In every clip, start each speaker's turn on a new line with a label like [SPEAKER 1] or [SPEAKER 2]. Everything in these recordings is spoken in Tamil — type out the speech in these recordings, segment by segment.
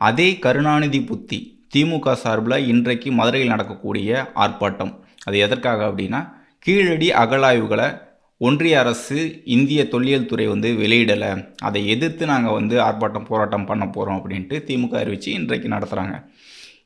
[SPEAKER 1] அதே கருணாநிதி புத்தி திமுக சார்பில் இன்றைக்கு மதுரையில் நடக்கக்கூடிய ஆர்ப்பாட்டம். அது எதற்காக அப்படின்னா கீழடி அகழாய்வுகளை ஒன்றிய அரசு இந்திய தொல்லியல் துறை வந்து வெளியிடலை. அதை எதிர்த்து நாங்கள் வந்து ஆர்ப்பாட்டம் போராட்டம் பண்ண போகிறோம் அப்படின்ட்டு திமுக அறிவித்து இன்றைக்கு நடத்துகிறாங்க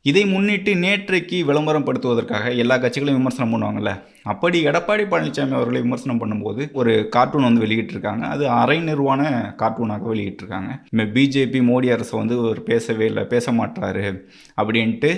[SPEAKER 1] இதை முன்னிட்டு நேற்றைக்கு விளம்பரம் படுத்துவதற்காக எல்லா கட்சிகளையும் விமர்சனம் பண்ணுவாங்கல்ல? அப்படி எடப்பாடி பழனிசாமி அவர்களை விமர்சனம் பண்ணும்போது ஒரு கார்ட்டூன் வந்து வெளியிட்டிருக்காங்க. அது அரை நிர்வாண கார்ட்டூனாக வெளியிட்டிருக்காங்க. பிஜேபி மோடி அரசு வந்து ஒரு பேசவே இல்லை பேச மாட்டாரு அப்படின்ட்டு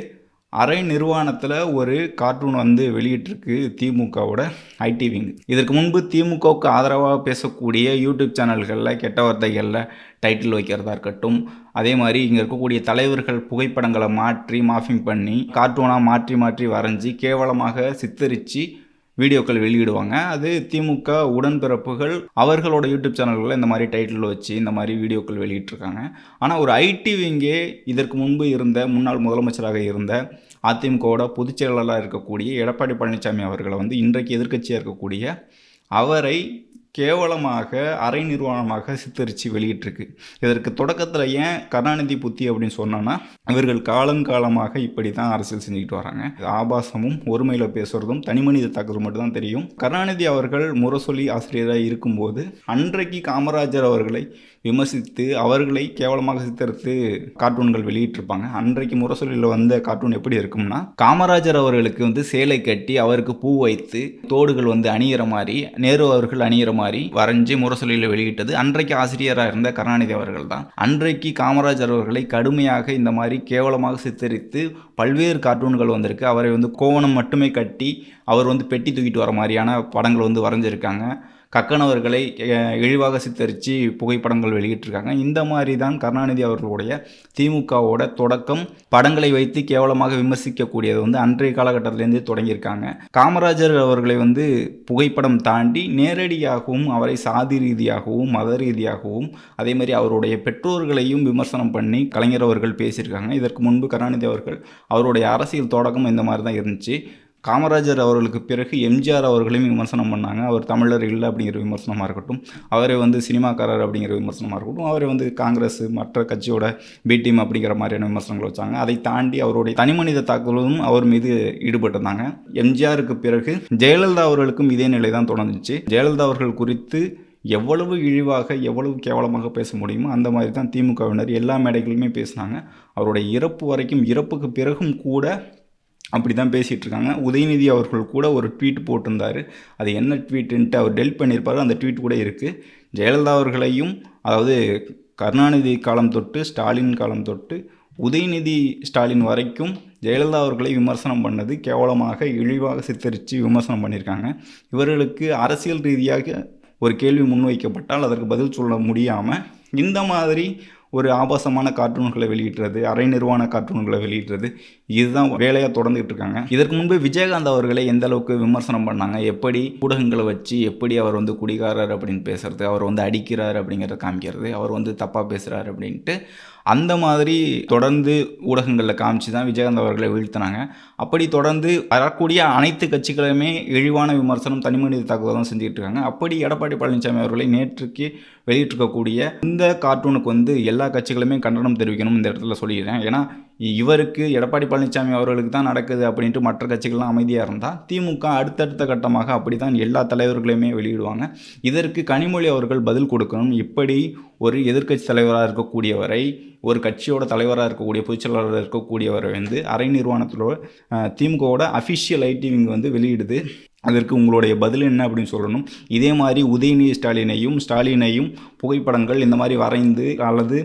[SPEAKER 1] அரை நிர்வாணத்தில் ஒரு கார்ட்டூன் வந்து வெளியிட்டிருக்கு திமுகவோட ஐடி விங். இதற்கு முன்பு திமுகவுக்கு ஆதரவாக பேசக்கூடிய யூடியூப் சேனல்களில் கெட்ட வார்த்தைகளில் டைட்டில் வைக்கிறதா இருக்கட்டும் அதே மாதிரி இங்கே இருக்கக்கூடிய தலைவர்கள் புகைப்படங்களை மாற்றி மாஃபிங் பண்ணி கார்ட்டூனாக மாற்றி மாற்றி வரைஞ்சி கேவலமாக சித்தரித்து வீடியோக்கள் வெளியிடுவாங்க. அது திமுக உடன்பிறப்புகள் அவர்களோட யூடியூப் சேனல்களில் இந்த மாதிரி டைட்டில் வச்சு இந்த மாதிரி வீடியோக்கள் வெளியிட்டிருக்காங்க. ஆனால் ஒரு ஐடி விங்கே இதற்கு முன்பு இருந்த முன்னாள் முதலமைச்சராக இருந்த அதிமுகவோட பொதுச் செயலாளராக இருக்கக்கூடிய எடப்பாடி பழனிசாமி அவர்களை வந்து இன்றைக்கு எதிர்க்கட்சியாக இருக்கக்கூடிய அவரை கேவலமாக அரை நிர்வாணமாக சித்தரித்து வெளியிட்டிருக்கு. இதற்கு தொடக்கத்தில் ஏன் கருணாநிதி புத்தி அப்படின்னு சொன்னோன்னா இவர்கள் காலங்காலமாக இப்படி தான் அரசியல் செஞ்சுக்கிட்டு வராங்க. ஆபாசமும் ஒருமையில் பேசுகிறதும் தனிமனித தாக்குதல் மட்டும்தான் தெரியும். கருணாநிதி அவர்கள் முரசொலி ஆசிரியராக இருக்கும்போது அன்றைக்கு காமராஜர் அவர்களை விமர்சித்து அவர்களை கேவலமாக சித்தரித்து கார்ட்டூன்கள் வெளியிட்டிருப்பாங்க. அன்றைக்கு முரசொலியில் வந்த கார்ட்டூன் எப்படி இருக்கும்னா காமராஜர் அவர்களுக்கு வந்து சேலை கட்டி அவருக்கு பூ வைத்து தோடுகள் வந்து அணியிற மாதிரி நேரு அவர்கள் அணியிற மாதிரி மாதிரி வரைஞ்சி முரசொலியில் வெளியிட்டது. அன்றைக்கு ஆசிரியராக இருந்த கருணாநிதி அவர்கள் தான் அன்றைக்கு காமராஜர் அவர்களை கடுமையாக இந்த மாதிரி கேவலமாக சித்தரித்து பல்வேறு கார்ட்டூன்கள் வந்திருக்கு. அவரை வந்து கோவணம் மட்டுமே கட்டி அவர் வந்து பெட்டி தூக்கிட்டு வர மாதிரியான படங்கள் வந்து வரைஞ்சிருக்காங்க. கக்கனவர்களை இழிவாக சித்தரித்து புகைப்படங்கள் வெளியிட்டிருக்காங்க. இந்த மாதிரி தான் கருணாநிதி அவர்களுடைய திமுகவோட தொடக்கம் படங்களை வைத்து கேவலமாக விமர்சிக்கக்கூடியது வந்து அன்றைய காலகட்டத்திலேருந்து தொடங்கியிருக்காங்க. காமராஜர் அவர்களை வந்து புகைப்படம் தாண்டி நேரடியாகவும் அவரை சாதி ரீதியாகவும் மத ரீதியாகவும் அதே மாதிரி அவருடைய பெற்றோர்களையும் விமர்சனம் பண்ணி கலைஞர் அவர்கள் பேசியிருக்காங்க. இதற்கு முன்பு கருணாநிதி அவர்கள் அவருடைய அரசியல் தொடக்கம் இந்த மாதிரி தான் இருந்துச்சு. காமராஜர் அவர்களுக்கு பிறகு எம்ஜிஆர் அவர்களையும் விமர்சனம் பண்ணாங்க. அவர் தமிழர் இல்லை அப்படிங்கிற விமர்சனமாக இருக்கட்டும். அவரை வந்து சினிமாக்காரர் அப்படிங்கிற விமர்சனமாக இருக்கட்டும். அவரை வந்து காங்கிரஸ் மற்ற கட்சியோட பி டீம் அப்படிங்கிற மாதிரியான விமர்சனங்கள் வச்சாங்க. அதை தாண்டி அவருடைய தனிமனித தாக்குதலும் அவர் மீது ஈடுபட்டிருந்தாங்க. எம்ஜிஆருக்கு பிறகு ஜெயலலிதா அவர்களுக்கும் இதே நிலை தான் தொடர்ந்துச்சு. ஜெயலலிதா அவர்கள் குறித்து எவ்வளவு இழிவாக எவ்வளவு கேவலமாக பேச முடியுமோ அந்த மாதிரி தான் திமுகவினர் எல்லா மேடைகளுமே பேசினாங்க. அவருடைய இறப்பு வரைக்கும் இறப்புக்கு பிறகும் கூட அப்படி தான் பேசிகிட்டு இருக்காங்க உதயநிதி அவர்கள் கூட ஒரு ட்வீட் போட்டிருந்தார். அது என்ன ட்வீட்டுன்ட்டு அவர் டெலிட் பண்ணியிருப்பார். அந்த ட்வீட் கூட இருக்குது ஜெயலலிதா அவர்களையும் அதாவது கருணாநிதி காலம் தொட்டு ஸ்டாலின் காலம் தொட்டு உதயநிதி ஸ்டாலின் வரைக்கும் ஜெயலலிதா அவர்களை விமர்சனம் பண்ணது கேவலமாக இழிவாக சித்தரித்து விமர்சனம் பண்ணியிருக்காங்க. இவர்களுக்கு அரசியல் ரீதியாக ஒரு கேள்வி முன்வைக்கப்பட்டால் அதற்கு பதில் சொல்ல முடியாமல் இந்த மாதிரி ஒரு ஆபாசமான கார்ட்டூன்களை வெளியிடுறது அரை நிர்வாண கார்ட்டூன்களை வெளியிடுறது இதுதான் வேலையாக தொடர்ந்துகிட்டு இருக்காங்க. இதற்கு முன்பு விஜயகாந்த் அவர்களை எந்த அளவுக்கு விமர்சனம் பண்ணாங்க? எப்படி ஊடகங்களை வச்சு எப்படி அவர் வந்து குடிகாரர் அப்படின்னு பேசுறது அவர் வந்து அடிக்கிறார் அப்படிங்கிறத காமிக்கிறது அவர் வந்து தப்பாக பேசுகிறார் அப்படின்ட்டு அந்த மாதிரி தொடர்ந்து ஊடகங்களில் காமிச்சு தான் விஜயகாந்த் அவர்களை வீழ்த்தினாங்க. அப்படி தொடர்ந்து வரக்கூடிய அனைத்து கட்சிகளுமே இழிவான விமர்சனம் தனிமனித தாக்குதல் தான் செஞ்சுக்கிட்டு இருக்காங்க. அப்படி எடப்பாடி பழனிசாமி அவர்களை நேற்றுக்கு வெளியிட்டிருக்கக்கூடிய இந்த கார்ட்டூனுக்கு வந்து எல்லா கட்சிகளுமே கண்டனம் தெரிவிக்கணும் இந்த இடத்துல சொல்லிடுறேன். ஏன்னா இவருக்கு எடப்பாடி பழனிசாமி அவர்களுக்கு தான் நடக்குது அப்படின்ட்டு மற்ற கட்சிகள்லாம் அமைதியாக இருந்தால் திமுக அடுத்தடுத்த கட்டமாக அப்படி தான் எல்லா தலைவர்களையுமே வெளியிடுவாங்க. இதற்கு கனிமொழி அவர்கள் பதில் கொடுக்கணும். இப்படி ஒரு எதிர்க்கட்சி தலைவராக இருக்கக்கூடியவரை ஒரு கட்சியோட தலைவராக இருக்கக்கூடிய பொதுச்செயலாளராக இருக்கக்கூடியவரை வந்து அரை நிறுவனத்தோட திமுகவோட அஃபிஷியல் ஐடிவிங் வந்து வெளியிடுது. அதற்கு உங்களுடைய பதில் என்ன அப்படின்னு சொல்லணும். இதே மாதிரி உதயநிதி ஸ்டாலினையும் ஸ்டாலினையும் புகைப்படங்கள் இந்த மாதிரி வரைந்து அல்லது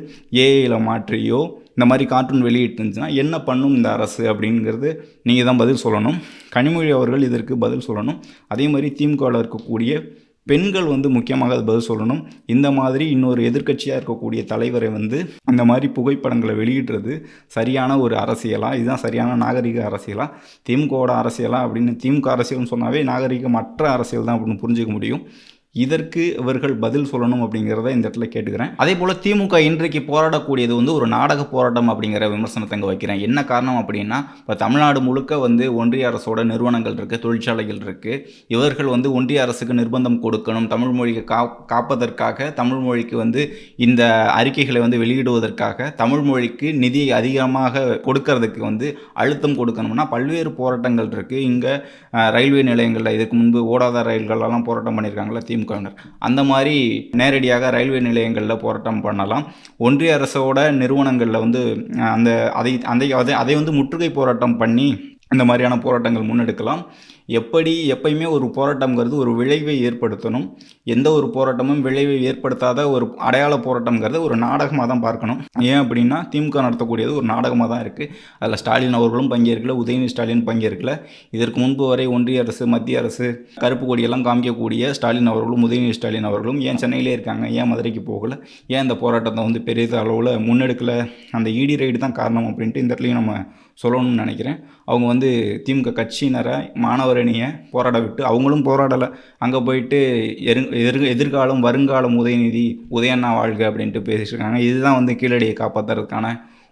[SPEAKER 1] ஏஐயில் மாற்றியோ இந்த மாதிரி கார்ட்டூன் வெளியிட்டு இருந்துச்சுன்னா என்ன பண்ணும் இந்த அரசு அப்படிங்கிறது நீங்கள் தான் பதில் சொல்லணும். கனிமொழி அவர்கள் இதற்கு பதில் சொல்லணும். அதே மாதிரி திமுகவில் இருக்கக்கூடிய பெண்கள் வந்து முக்கியமாக அது பதில் சொல்லணும். இந்த மாதிரி இன்னொரு எதிர்க்கட்சியாக இருக்கக்கூடிய தலைவரை வந்து அந்த மாதிரி புகைப்படங்களை வெளியிடுறது சரியான ஒரு அரசியலாக இதுதான் சரியான நாகரிக அரசியலா? திமுகவோட அரசியலா? அப்படின்னு திமுக அரசியல்னு சொன்னாவே நாகரிகமற்ற அரசியல் தான் அப்படின்னு புரிஞ்சுக்க முடியும். இதற்கு இவர்கள் பதில் சொல்லணும் அப்படிங்கிறத இந்த இடத்துல கேட்டுக்கிறேன். அதே போல் திமுக இன்றைக்கு போராடக்கூடியது வந்து ஒரு நாடக போராட்டம் அப்படிங்கிற விமர்சனத்தை அங்கே வைக்கிறேன். என்ன காரணம் அப்படின்னா இப்போ தமிழ்நாடு முழுக்க வந்து ஒன்றிய அரசோட நிறுவனங்கள் இருக்குது தொழிற்சாலைகள் இருக்குது இவர்கள் வந்து ஒன்றிய அரசுக்கு நிர்பந்தம் கொடுக்கணும். தமிழ் மொழியை கா காப்பதற்காக தமிழ் மொழிக்கு வந்து இந்த அறிக்கைகளை வந்து வெளியிடுவதற்காக தமிழ் மொழிக்கு நிதியை அதிகமாக கொடுக்கறதுக்கு வந்து அழுத்தம் கொடுக்கணும்னா பல்வேறு போராட்டங்கள் இருக்குது இங்கே ரயில்வே நிலையங்களில் இதுக்கு முன்பு ஓடாத ரயில்களெல்லாம் போராட்டம் பண்ணியிருக்காங்களா திமுகவினர் அந்த மாதிரி நேரடியாக ரயில்வே நிலையங்களில் போராட்டம் பண்ணலாம். ஒன்றிய அரசோட நிறுவனங்களில் வந்து அந்த அதை அந்த அதை அதை வந்து முற்றுகை போராட்டம் பண்ணி இந்த மாதிரியான போராட்டங்கள் முன்னெடுக்கலாம். எப்படி எப்பயுமே ஒரு போராட்டம்ங்கிறது ஒரு விளைவை ஏற்படுத்தணும். எந்த ஒரு போராட்டமும் விளைவை ஏற்படுத்தாத ஒரு அடையாள போராட்டம்ங்கிறது ஒரு நாடகமாக தான் பார்க்கணும். ஏன் அப்படின்னா திமுக நடத்தக்கூடியது ஒரு நாடகமாக தான் இருக்குது அதில் ஸ்டாலின் அவர்களும் பங்கேற்கல உதயநிதி ஸ்டாலின் பங்கேற்கல. இதற்கு முன்பு வரை ஒன்றிய அரசு மத்திய அரசு கருப்பு கொடியெல்லாம் காமிக்கக்கூடிய ஸ்டாலின் அவர்களும் உதயநிதி ஸ்டாலின் அவர்களும் ஏன் சென்னையிலே இருக்காங்க? ஏன் மதுரைக்கு போகல? ஏன் இந்த போராட்டத்தை வந்து பெரிய அளவில் முன்னெடுக்கல? அந்த இடி ரைடு தான் காரணம் அப்படின்ட்டு இந்த இடத்துலையும் நம்ம சொல்லணும்னு நினைக்கிறேன். அவங்க வந்து திமுக கட்சியினரை மாணவரணியை போராட விட்டு. அவங்களும் போராடலை. அங்கே போயிட்டு எரு எதிர் எதிர்காலம் வருங்காலம் உதயநிதி உதயண்ணா வாழ்க அப்படின்ட்டு பேசியிருக்காங்க இதுதான் வந்து கீழடியை காப்பாற்றுறதுக்கான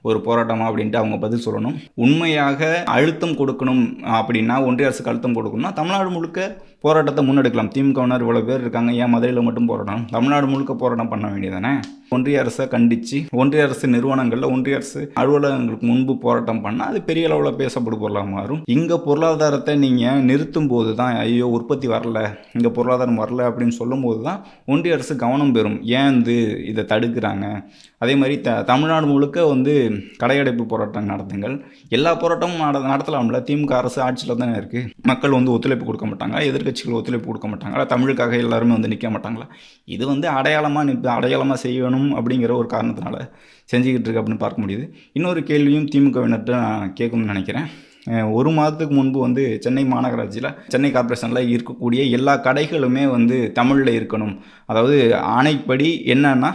[SPEAKER 1] ஒரு போராட்டமா அப்படின்ட்டு அவங்க பதில் சொல்லணும். உண்மையாக அழுத்தம் கொடுக்கணும் அப்படின்னா ஒன்றிய அரசுக்கு அழுத்தம் கொடுக்கணும்னா தமிழ்நாடு முழுக்க போராட்டத்தை முன்னெடுக்கலாம். திமுகவினர் இவ்வளோ பேர் இருக்காங்க. ஏன் மதுரையில் மட்டும் போராடணும்? தமிழ்நாடு முழுக்க போராட்டம் பண்ண வேண்டியதானே ஒன்றிய அரசை கண்டித்து ஒன்றிய அரசு நிறுவனங்களில் ஒன்றிய அரசு அலுவலகங்களுக்கு முன்பு போராட்டம் பண்ணால் அது பெரிய அளவில் பேசப்படும் பொருளாக மாறும். இங்கே பொருளாதாரத்தை நீங்கள் நிறுத்தும் போது தான் ஐயோ உற்பத்தி வரல இங்கே பொருளாதாரம் வரல அப்படின்னு சொல்லும்போது தான் ஒன்றிய அரசு கவனம் பெறும். ஏன் வந்து இதை தடுக்கிறாங்க? அதே மாதிரி த தமிழ்நாடு முழுக்க வந்து கடையடைப்பு போராட்டம் நடத்துங்கள். எல்லா போராட்டமும் நட நடத்தலாம்ல. திமுக அரசு ஆட்சியில் தானே இருக்குது மக்கள் வந்து ஒத்துழைப்பு கொடுக்க மாட்டாங்க எதிர்க்கட்சிகள் ஒத்துழைப்பு கொடுக்க மாட்டாங்களா? தமிழுக்காக எல்லாருமே வந்து நிற்க மாட்டாங்களா? இது வந்து அடையாளமாக நிற்ப அடையாளமாக செய்யணும் அப்படிங்கிற ஒரு காரணத்தினால செஞ்சுக்கிட்டு இருக்கு அப்படின்னு பார்க்க முடியுது. இன்னொரு கேள்வியும் திமுகவினர்கிட்ட நான் கேட்கணும்னு நினைக்கிறேன். ஒரு மாதத்துக்கு முன்பு வந்து சென்னை மாநகராட்சியில் சென்னை கார்ப்பரேஷனில் இருக்கக்கூடிய எல்லா கடைகளுமே வந்து தமிழில் இருக்கணும். அதாவது ஆணைப்படி என்னன்னா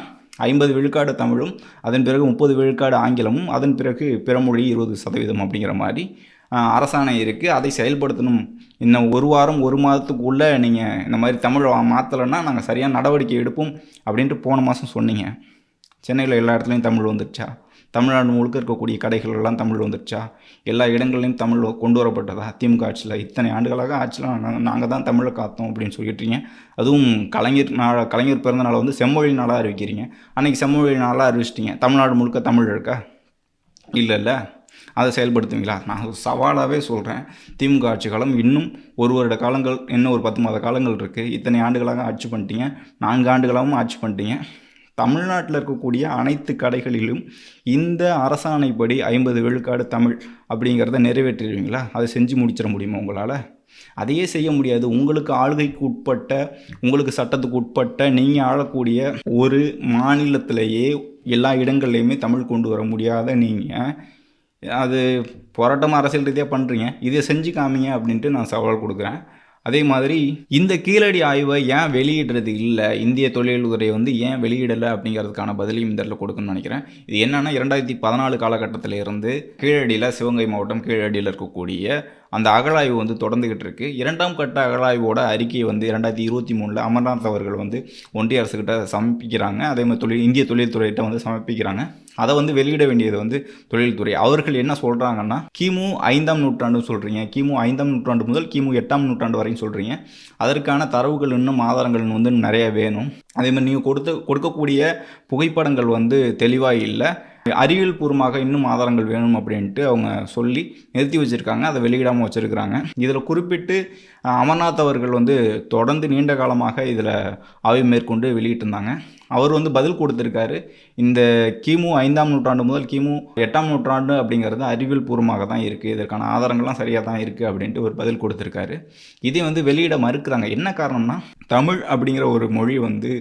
[SPEAKER 1] ஐம்பது விழுக்காடு தமிழும் அதன் பிறகு முப்பது விழுக்காடு ஆங்கிலமும் அதன் பிறகு பிறமொழி இருபது சதவீதம் அப்படிங்கிற மாதிரி அரசாணை இருக்குது அதை செயல்படுத்தணும். இன்னும் ஒரு வாரம் ஒரு மாதத்துக்குள்ளே நீங்கள் இந்த மாதிரி தமிழ் மாற்றலைன்னா நாங்கள் சரியான நடவடிக்கை எடுப்போம் அப்படின்ட்டு போன மாதம் சொன்னீங்க. சென்னையில் எல்லா இடத்துலையும் தமிழ் வந்துருச்சா? தமிழ்நாடு முழுக்க இருக்கக்கூடிய கடைகள் எல்லாம் தமிழ் வந்துருச்சா? எல்லா இடங்கள்லையும் தமிழ் கொண்டு வரப்பட்டதா? திமுக ஆட்சியில் இத்தனை ஆண்டுகளாக ஆட்சியில் நாங்கள் நாங்கள் தான் தமிழை காத்தோம் அப்படின்னு சொல்லிட்டுருங்க அதுவும் கலைஞர் நாள் கலைஞர் பிறந்த நாளை வந்து செம்மொழி நாளாக அறிவிக்கிறீங்க. அன்றைக்கி செம்மொழி நாளாக அறிவிச்சிட்டிங்க. தமிழ்நாடு முழுக்க தமிழ் இருக்கா? இல்லை இல்லை அதை செயல்படுத்துவீங்களா? நான் ஒரு சவாலாகவே சொல்கிறேன் திமுக ஆட்சி காலம் இன்னும் ஒரு வருட காலங்கள் இன்னும் ஒரு பத்து மாத காலங்கள் இருக்குது இத்தனை ஆண்டுகளாக ஆட்சி பண்ணிட்டீங்க. நான்கு ஆண்டுகளாகவும் ஆட்சி பண்ணிட்டீங்க. தமிழ்நாட்டில் இருக்கக்கூடிய அனைத்து கடைகளிலும் இந்த அரசாணைப்படி ஐம்பது விழுக்காடு தமிழ் அப்படிங்கிறத நிறைவேற்றிடுவீங்களா? அதை செஞ்சு முடிச்சிட முடியுமா உங்களால்? அதையே செய்ய முடியாது. உங்களுக்கு ஆளுகைக்கு உட்பட்ட உங்களுக்கு சட்டத்துக்கு உட்பட்ட நீங்கள் ஆளக்கூடிய ஒரு மாநிலத்திலேயே எல்லா இடங்கள்லையுமே தமிழ் கொண்டு வர முடியாத நீங்கள் அது போராட்டமாக அரசியல் ரீதியாக பண்ணுறீங்க இதை செஞ்சு காமிங்க அப்படின்ட்டு நான் சவால் கொடுக்குறேன். அதே மாதிரி இந்த கீழடி ஆய்வை ஏன் வெளியிடுறது இல்லை? இந்திய தொழில்துறை வந்து ஏன் வெளியிடலை அப்படிங்கிறதுக்கான பதிலையும் இந்த இடத்துல கொடுக்கணும்னு நினைக்கிறேன். இது என்னென்னா இரண்டாயிரத்தி பதினாலு காலகட்டத்தில் இருந்து கீழடியில் சிவகங்கை மாவட்டம் கீழடியில் இருக்கக்கூடிய அந்த அகழாய்வு வந்து தொடர்ந்துக்கிட்டு இருக்கு. இரண்டாம் கட்ட அகழாய்வோட அறிக்கையை வந்து இரண்டாயிரத்தி இருபத்தி மூணில் அமர்நாத் அவர்கள் வந்து ஒன்றிய அரசுக்கிட்ட சமர்ப்பிக்கிறாங்க. அதே மாதிரி தொழில் இந்திய தொழில்துறையிட்ட வந்து சமர்ப்பிக்கிறாங்க. அதை வந்து வெளியிட வேண்டியது வந்து தொழில்துறை. அவர்கள் என்ன சொல்கிறாங்கன்னா கிமு ஐந்தாம் நூற்றாண்டு சொல்கிறீங்க கிமு ஐந்தாம் நூற்றாண்டு முதல் கிமு எட்டாம் நூற்றாண்டு வரையும் சொல்கிறீங்க அதற்கான தரவுகள் இன்னும் ஆதாரங்கள் வந்து நிறைய வேணும். அதே மாதிரி நீங்கள் கொடுத்த கொடுக்கக்கூடிய புகைப்படங்கள் வந்து தெளிவாக இல்லை. அறிவியல் பூர்வமாக இன்னும் ஆதாரங்கள் வேணும் அப்படின்ட்டு அவங்க சொல்லி நிறுத்தி வச்சுருக்காங்க. அதை வெளியிடாமல் வச்சுருக்கிறாங்க. இதில் குறிப்பிட்டு அமர்நாத் அவர்கள் வந்து தொடர்ந்து நீண்ட காலமாக இதில் ஆய்வு மேற்கொண்டு வெளியிட்டிருந்தாங்க. அவர் வந்து பதில் கொடுத்துருக்காரு. இந்த கிமு ஐந்தாம் நூற்றாண்டு முதல் கிமு எட்டாம் நூற்றாண்டு அப்படிங்கிறது அறிவியல் பூர்வமாக தான் இருக்குது இதற்கான ஆதாரங்கள்லாம் சரியாக தான் இருக்குது அப்படின்ட்டு ஒரு பதில் கொடுத்துருக்காரு. இதை வந்து வெளியிட மறுக்கிறாங்க. என்ன காரணம்னா தமிழ் அப்படிங்கிற ஒரு மொழி வந்து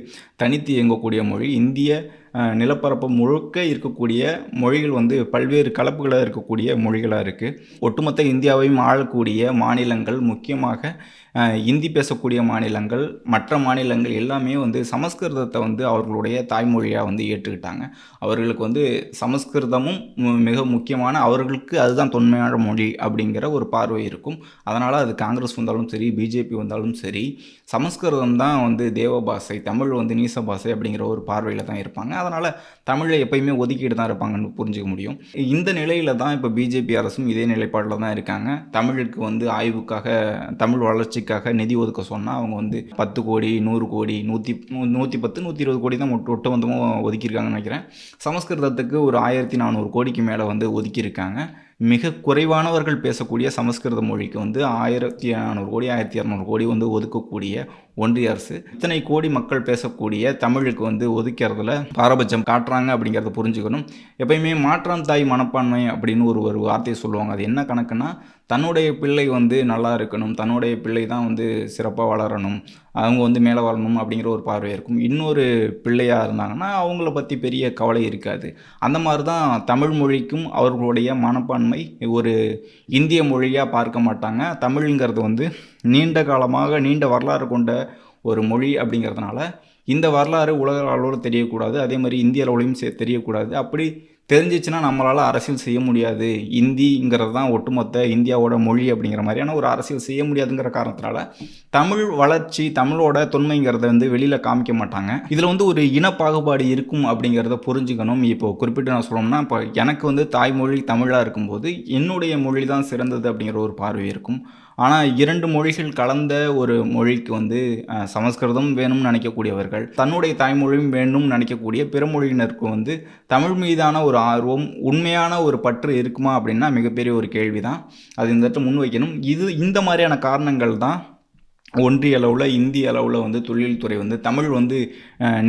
[SPEAKER 1] தனித்து இயங்கக்கூடிய மொழி. இந்திய நிலப்பரப்பு முழுக்க இருக்கக்கூடிய மொழிகள் வந்து பல்வேறு கலப்புகளாக இருக்கக்கூடிய மொழிகளாக இருக்குது ஒட்டுமொத்த இந்தியாவையும் ஆளக்கூடிய மாநிலங்கள் முக்கியமாக இந்தி பேசக்கூடிய மாநிலங்கள் மற்ற மாநிலங்கள் எல்லாமே வந்து சமஸ்கிருதத்தை வந்து அவர்களுடைய தாய்மொழியாக வந்து ஏற்றுக்கிட்டாங்க. அவர்களுக்கு வந்து சமஸ்கிருதமும் மிக முக்கியமான அவர்களுக்கு அதுதான் தொன்மையான மொழி அப்படிங்கிற ஒரு பார்வை இருக்கும். அதனால் அது காங்கிரஸ் வந்தாலும் சரி பிஜேபி வந்தாலும் சரி சமஸ்கிருதம் தான் வந்து தேவ பாஷை தமிழ் வந்து நீச பாஷை அப்படிங்கிற ஒரு பார்வையில் தான் இருப்பாங்க. அதனால் தமிழை எப்பயுமே ஒதுக்கிட்டு தான் இருப்பாங்கன்னு புரிஞ்சுக்க முடியும். இந்த நிலையில் தான் இப்போ பிஜேபி அரசும் இதே நிலைப்பாடில் தான் இருக்காங்க. தமிழுக்கு வந்து ஆய்வுக்காக தமிழ் வளர்ச்சிக்காக நிதி ஒதுக்க சொன்னால் அவங்க வந்து பத்து கோடி நூறு கோடி நூற்றி நூற்றி பத்து நூற்றி இருபது கோடி தான் ஒட்டு ஒட்டுமொத்தமாக ஒதுக்கியிருக்காங்கன்னு நினைக்கிறேன். சமஸ்கிருதத்துக்கு ஒரு ஆயிரத்தி நானூறு கோடிக்கு மேலே வந்து ஒதுக்கியிருக்காங்க. மிக குறைவானவர்கள் பேசக்கூடிய சமஸ்கிருத மொழிக்கு வந்து ஆயிரத்தி நானூறு கோடி ஆயிரத்தி இரநூறு கோடி வந்து ஒதுக்கக்கூடிய ஒன்றிய அரசு. இத்தனை கோடி மக்கள் பேசக்கூடிய தமிழுக்கு வந்து ஒதுக்கிறதுல பாரபட்சம் காட்டுறாங்க அப்படிங்கிறத புரிஞ்சுக்கணும். எப்பயுமே மாற்றம் தாய் மனப்பான்மை அப்படின்னு ஒரு ஒரு வார்த்தையை சொல்லுவாங்க. அது என்ன கணக்குன்னா தன்னுடைய பிள்ளை வந்து நல்லா இருக்கணும் தன்னுடைய பிள்ளை தான் வந்து சிறப்பாக வளரணும் அவங்க வந்து மேலே வரணும் அப்படிங்கிற ஒரு பார்வை இருக்கும். இன்னொரு பிள்ளையாக இருந்தாங்கன்னா அவங்கள பற்றி பெரிய கவலை இருக்காது. அந்த மாதிரி தான் தமிழ் மொழிக்கும் அவர்களுடைய மனப்பான்மை ஒரு இந்திய மொழியாக பார்க்க மாட்டாங்க. தமிழ்ங்கிறது வந்து நீண்ட காலமாக நீண்ட வரலாறு கொண்ட ஒரு மொழி அப்படிங்கிறதுனால இந்த வரலாறு உலக அளவில் தெரியக்கூடாது. அதே மாதிரி இந்திய அளவுலையும் சே- தெரியக்கூடாது. அப்படி தெரிஞ்சிச்சுன்னா நம்மளால் அரசியல் செய்ய முடியாது. இந்திங்கிறது தான் ஒட்டுமொத்த இந்தியாவோட மொழி அப்படிங்கிற மாதிரியான ஒரு அரசியல் செய்ய முடியாதுங்கிற காரணத்தினால தமிழ் வளர்ச்சி தமிழோட தொன்மைங்கிறத வந்து வெளியில் காமிக்க மாட்டாங்க. இதில் வந்து ஒரு இன பாகுபாடு இருக்கும் அப்படிங்கிறத புரிஞ்சுக்கணும். இப்போ குறிப்பிட்டு நான் சொல்லணும்னா இப்போ எனக்கு வந்து தாய்மொழி தமிழாக இருக்கும்போது என்னுடைய மொழி தான் சிறந்தது அப்படிங்கிற ஒரு பார்வை இருக்கும். ஆனால் இரண்டு மொழிகள் கலந்த ஒரு மொழிக்கு வந்து சமஸ்கிருதம் வேணும்னு நினைக்கக்கூடியவர்கள் தன்னுடைய தாய்மொழியும் வேணும்னு நினைக்கக்கூடிய பிற மொழியினருக்கு வந்து தமிழ் மீதான ஒரு ஆர்வம் உண்மையான ஒரு பற்று இருக்குமா அப்படின்னா மிகப்பெரிய ஒரு கேள்வி தான் அது இந்த இடத்துல முன்வைக்கணும். இது இந்த மாதிரியான காரணங்கள் தான் ஒன்றிய அளவில் இந்திய அளவில் வந்து தொழில்துறை வந்து தமிழ் வந்து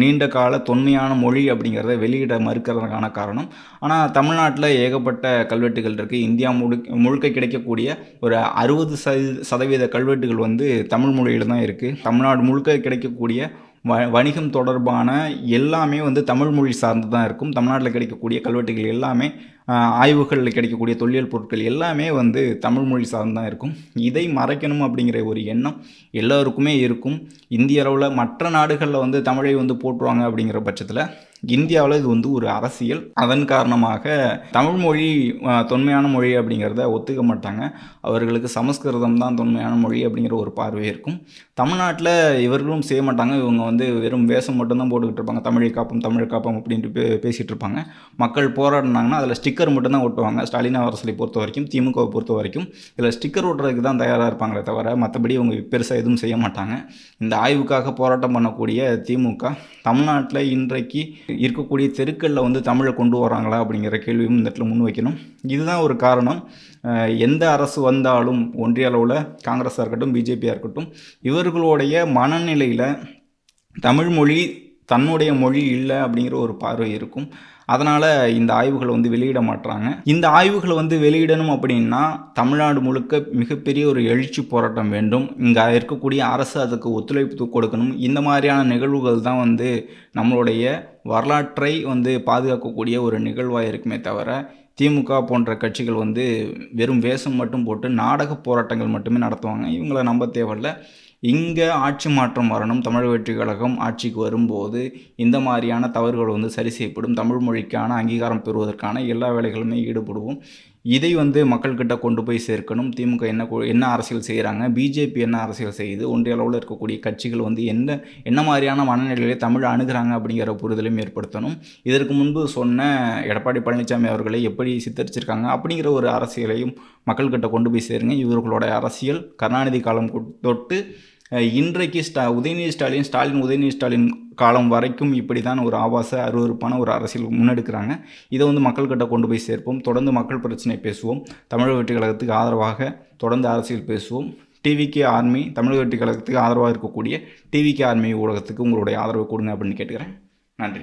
[SPEAKER 1] நீண்ட கால தொன்மையான மொழி அப்படிங்கிறத வெளியிட மறுக்கிறதுக்கான காரணம். ஆனால் தமிழ்நாட்டில் ஏகப்பட்ட கல்வெட்டுகள் இருக்குது இந்தியா முழு முழுக்க கிடைக்கக்கூடிய ஒரு அறுபது சதவீத கல்வெட்டுகள் வந்து தமிழ் மொழியில் தான் இருக்குது தமிழ்நாடு முழுக்க கிடைக்கக்கூடிய வ வணிகம் தொடர்பான எல்லாமே வந்து தமிழ் மொழி சார்ந்து தான் இருக்கும். தமிழ்நாட்டில் கிடைக்கக்கூடிய கல்வெட்டுகள் எல்லாமே ஆய்வுகளில் கிடைக்கக்கூடிய தொல்லியல் பொருட்கள் எல்லாமே வந்து தமிழ் மொழி சார்ந்து தான் இருக்கும். இதை மறைக்கணும் அப்படிங்கிற ஒரு எண்ணம் எல்லோருக்குமே இருக்கும். இந்திய அளவில் மற்ற நாடுகளில் வந்து தமிழை வந்து போட்டுருவாங்க அப்படிங்கிற பட்சத்தில் இந்தியாவில் இது வந்து ஒரு அரசியல். அதன் காரணமாக தமிழ் மொழி தொன்மையான மொழி அப்படிங்கிறத ஒத்துக்க மாட்டாங்க. அவர்களுக்கு சமஸ்கிருதம் தான் தொன்மையான மொழி அப்படிங்கிற ஒரு பார்வை இருக்கும். தமிழ்நாட்டில் இவர்களும் செய்ய மாட்டாங்க. இவங்க வந்து வெறும் வேஷம் மட்டும்தான் போட்டுக்கிட்டு இருப்பாங்க. தமிழை காப்போம் தமிழை காப்போம் அப்படின்ட்டு பே பேசிகிட்டு இருப்பாங்க. மக்கள் போராடினாங்கன்னா அதில் ஸ்டிக்கர் மட்டும்தான் ஒட்டுவாங்க. ஸ்டாலின் அரசலை பொறுத்த வரைக்கும் திமுகவை பொறுத்த வரைக்கும் இதில் ஸ்டிக்கர் ஒட்டுறதுக்கு தான் தயாராக இருப்பாங்களே தவிர மற்றபடி அவங்க பெருசாக எதுவும் செய்ய மாட்டாங்க. இந்த ஆய்வுக்காக போராட்டம் பண்ணக்கூடிய திமுக தமிழ்நாட்டில் இன்றைக்கு இருக்கக்கூடிய தெருக்களில் வந்து தமிழை கொண்டு வராங்களா அப்படிங்கிற கேள்வியும் இந்த இடத்துல முன்வைக்கணும் இதுதான் ஒரு காரணம். எந்த அரசு வந்தாலும் ஒன்றிய அளவில் காங்கிரஸாக இருக்கட்டும் பிஜேபியாக இருக்கட்டும் இவர்களுடைய மனநிலையில் தமிழ்மொழி தன்னுடைய மொழி இல்லை அப்படிங்கிற ஒரு பார்வை இருக்கும். அதனால் இந்த ஆய்வுகளை வந்து வெளியிட மாட்டுறாங்க இந்த ஆய்வுகளை வந்து வெளியிடணும் அப்படின்னா தமிழ்நாடு முழுக்க மிகப்பெரிய ஒரு எழுச்சி போராட்டம் வேண்டும். இங்கே இருக்கக்கூடிய அரசு அதுக்கு ஒத்துழைப்பு கொடுக்கணும். இந்த மாதிரியான நிகழ்வுகள் தான் வந்து நம்மளுடைய வரலாற்றை வந்து பாதுகாக்கக்கூடிய ஒரு நிகழ்வாக இருக்குமே தவிர திமுக போன்ற கட்சிகள் வந்து வெறும் வேஷம் மட்டும் போட்டு நாடக போராட்டங்கள் மட்டுமே நடத்துவாங்க. இவங்களை நம்ப தேவையில்ல. இங்கே ஆட்சி மாற்றம் வரணும். தமிழ் வெற்றி கழகம் ஆட்சிக்கு வரும்போது இந்த மாதிரியான தவறுகள் வந்து சரி செய்யப்படும். தமிழ் மொழிக்கான அங்கீகாரம் பெறுவதற்கான எல்லா வேலைகளுமே ஈடுபடுவோம். இதை வந்து மக்கள்கிட்ட கொண்டு போய் சேர்க்கணும். திமுக என்ன என்ன அரசியல் செய்கிறாங்க பிஜேபி என்ன அரசியல் செய்யுது? ஒன்றிய அளவில் இருக்கக்கூடிய கட்சிகள் வந்து என்ன என்ன மாதிரியான மனநிலையிலே தமிழ் அணுகிறாங்க அப்படிங்கிற புரிதலையும் ஏற்படுத்தணும். இதற்கு முன்பு சொன்ன எடப்பாடி பழனிசாமி அவர்களை எப்படி சித்தரிச்சிருக்காங்க அப்படிங்கிற ஒரு அரசியலையும் மக்கள்கிட்ட கொண்டு போய் சேருங்க. இவர்களோட அரசியல் கருணாநிதி காலம் தொட்டு இன்றைக்கு ஸ்டா உதயநிதி ஸ்டாலின் ஸ்டாலின் உதயநிதி ஸ்டாலின் காலம் வரைக்கும் இப்படி தான் ஒரு ஆபாச அருவருப்பான ஒரு அரசியல் முன்னெடுக்கிறாங்க. இதை வந்து மக்கள்கிட்ட கொண்டு போய் சேர்ப்போம். தொடர்ந்து மக்கள் பிரச்சனை பேசுவோம். தமிழக வெற்றி கழகத்துக்கு ஆதரவாக தொடர்ந்து அரசியல் பேசுவோம். டிவிகே ஆர்மி தமிழக வெற்றி கழகத்துக்கு ஆதரவாக இருக்கக்கூடிய டிவிகே ஆர்மி ஊடகத்துக்கு உங்களுடைய ஆதரவு கொடுங்க அப்படின்னு கேட்டுக்கிறேன். நன்றி.